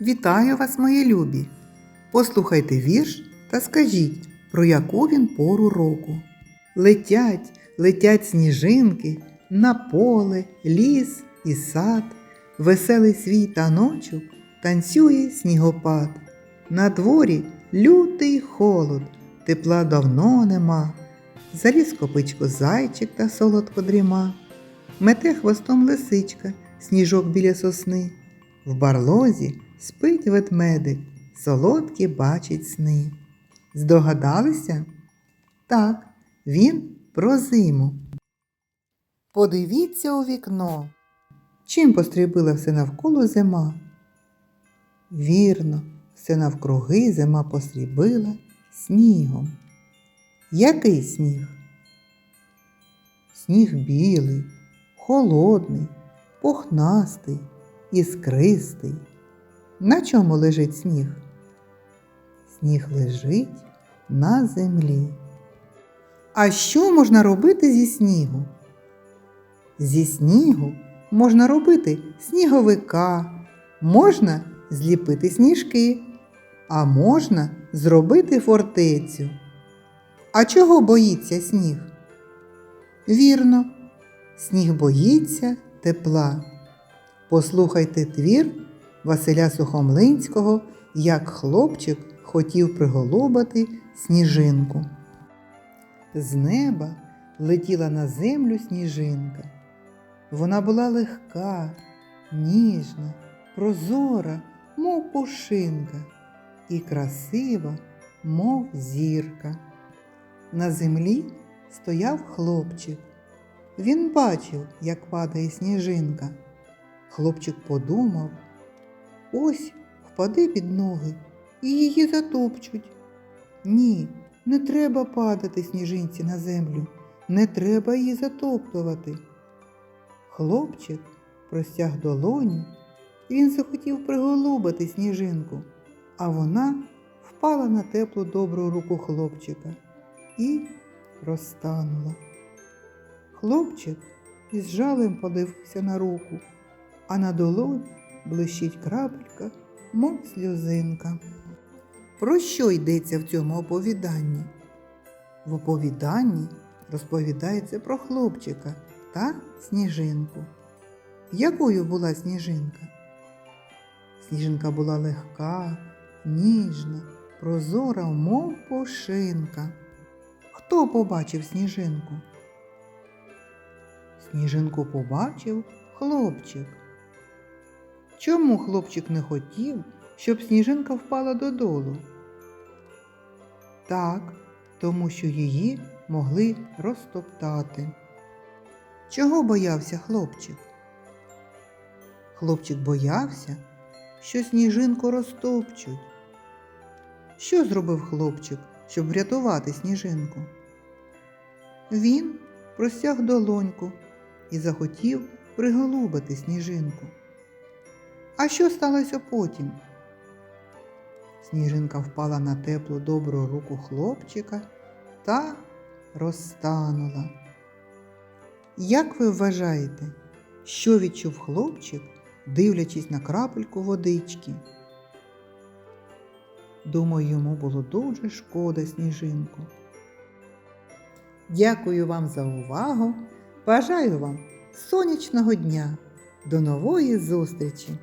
Вітаю вас, мої любі! Послухайте вірш та скажіть, про яку він пору року. Летять, летять сніжинки на поле, ліс і сад, веселий свій таночок танцює снігопад. На дворі лютий холод, тепла давно нема. Заліз копичко зайчик та солодко дріма. Мете хвостом лисичка, сніжок біля сосни. В барлозі спить ведмедик, солодкі бачить сни. Здогадалися? Так, він про зиму. Подивіться у вікно. Чим пострібила все навколо зима? Вірно, все навкруги зима посрібила снігом. Який сніг? Сніг білий, холодний, пухнастий, іскристий. На чому лежить сніг? Сніг лежить на землі. А що можна робити зі снігу? Зі снігу можна робити сніговика, можна зліпити сніжки, а можна зробити фортецю. А чого боїться сніг? Вірно, сніг боїться тепла. Послухайте твір Василя Сухомлинського, як хлопчик хотів приголубати сніжинку. З неба летіла на землю сніжинка. Вона була легка, ніжна, прозора, мов пушинка, і красива, мов зірка. На землі стояв хлопчик. Він бачив, як падає сніжинка. Хлопчик подумав, ось впаде під ноги і її затопчуть. Ні, не треба падати сніжинці на землю, не треба її затоптувати. Хлопчик простяг долоню, він захотів приголубити сніжинку, а вона впала на теплу добру руку хлопчика і розтанула. Хлопчик із жалем подивився на руку, а на долоні блищить крапелька, мов сльозинка. Про що йдеться в цьому оповіданні? В оповіданні розповідається про хлопчика та сніжинку. Якою була сніжинка? Сніжинка була легка, ніжна, прозора, мов пушинка. Хто побачив сніжинку? Сніжинку побачив хлопчик. Чому хлопчик не хотів, щоб сніжинка впала додолу? Так, тому що її могли розтоптати. Чого боявся хлопчик? Хлопчик боявся, що сніжинку розтопчуть. Що зробив хлопчик, щоб врятувати сніжинку? Він простяг долоньку і захотів приголубити сніжинку. А що сталося потім? Сніжинка впала на теплу добру руку хлопчика та розтанула. Як ви вважаєте, що відчув хлопчик, дивлячись на крапельку водички? Думаю, йому було дуже шкода сніжинку. Дякую вам за увагу. Бажаю вам сонячного дня. До нової зустрічі!